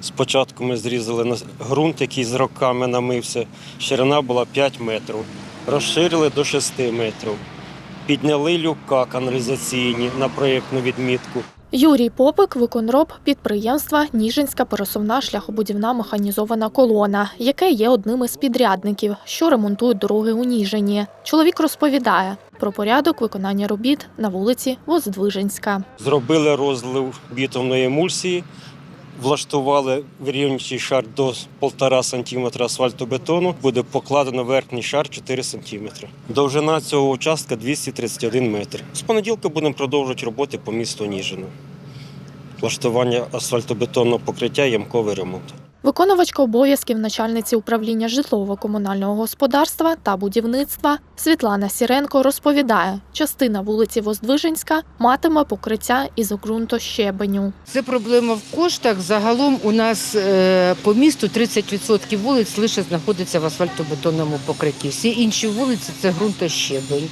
Спочатку ми зрізали ґрунт, який з роками намився. Ширина була 5 метрів. Розширили до 6 метрів. Підняли люка каналізаційні на проєктну відмітку. Юрій Попик, виконроб підприємства Ніжинська пересувна шляхобудівна механізована колона, яке є одним із підрядників, що ремонтують дороги у Ніжині. Чоловік розповідає про порядок виконання робіт на вулиці Воздвиженська. Зробили розлив бітумної емульсії, влаштували вирівнюючий шар до 1,5 см асфальтобетону. Буде покладено верхній шар 4 см. Довжина цього участка 231 метр. З понеділка будемо продовжувати роботи по місту Ніжину. Влаштування асфальтобетонного покриття, ямковий ремонт. Виконувачка обов'язків начальниці управління житлово-комунального господарства та будівництва Світлана Сіренко розповідає, частина вулиці Воздвиженська матиме покриття із ґрунтощебеню. Це проблема в коштах. Загалом у нас е, по місту 30% вулиць лише знаходиться в асфальтобетонному покритті. Всі інші вулиці це ґрунтощебень.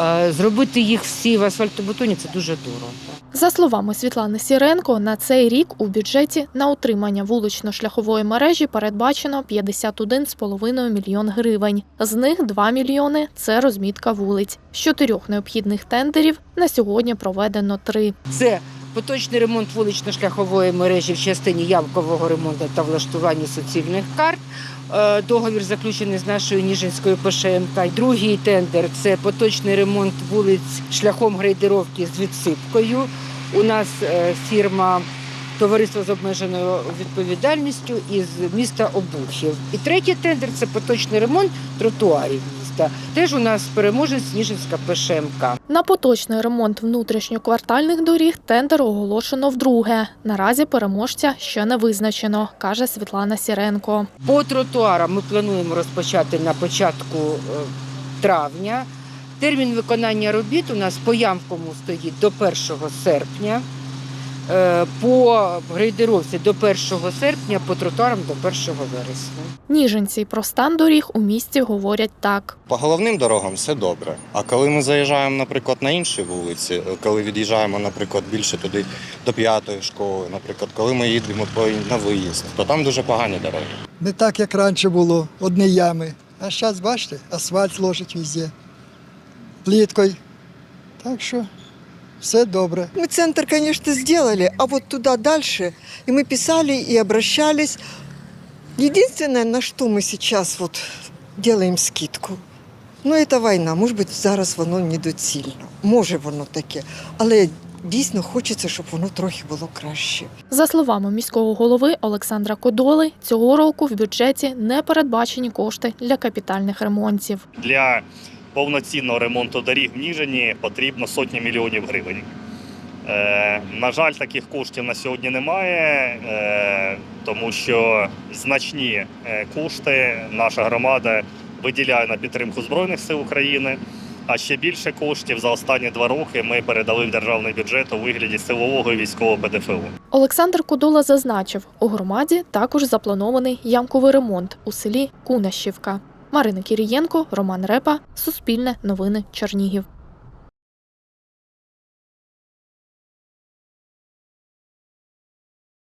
Е, Зробити їх всі в асфальтобетоні це дуже дорого. За словами Світлани Сіренко, на цей рік у бюджеті на утримання вулично-шляхової мережі передбачено 51,5 мільйон гривень. З них 2 мільйони це розмітка вулиць. З чотирьох необхідних тендерів на сьогодні проведено три. Це поточний ремонт вулично-шляхової мережі в частині ямкового ремонту та влаштування суцільних карт. Е, Договір заключений з нашою Ніжинською ПШМК. Другий тендер це поточний ремонт вулиць шляхом грейдеровки з відсипкою. У нас е, фірма Товариство з обмеженою відповідальністю із міста Обухів. І третій тендер це поточний ремонт тротуарів міста. Теж у нас переможець Ніжинська ПШМК. На поточний ремонт внутрішньоквартальних доріг тендер оголошено вдруге. Наразі переможця ще не визначено, каже Світлана Сіренко. По тротуарам ми плануємо розпочати на початку е, травня. Термін виконання робіт у нас по ямковому стоїть до 1 серпня, по грейдеровці до 1 серпня, по тротуарам до 1 вересня. Ніженці про стан доріг у місті говорять так. По головним дорогам все добре. А коли ми заїжджаємо, наприклад, на інші вулиці, коли від'їжджаємо, наприклад, більше туди до п'ятої школи, наприклад, коли ми їдемо по на виїзд, то там дуже погані дороги. Не так, як раніше було, одні ями. А зараз, бачите, асфальт ложить везде, пліткою. Так що все добре. Мы центр, конечно, сделали, а вот туда дальше, и мы писали и обращались. Единственное, на что мы сейчас вот делаем скидку, ну, это війна. Може бути, зараз воно недоцільно. Може воно таке. Але дійсно хочеться, щоб воно трохи було краще. За словами міського голови Олександра Кодоли, цього року в бюджеті не передбачені кошти для капітальних ремонтів. для повноцінного ремонту доріг в Ніжині потрібно сотні мільйонів гривень. Е, на жаль, таких коштів на сьогодні немає, е, тому що значні е, кошти наша громада виділяє на підтримку Збройних сил України. А ще більше коштів за останні два роки ми передали в державний бюджет у вигляді силового і військового ПДФО. Олександр Кодола зазначив, у громаді також запланований ямковий ремонт у селі Кунашівка. Марина Кірієнко, Роман Репа, Суспільне новини Чернігів.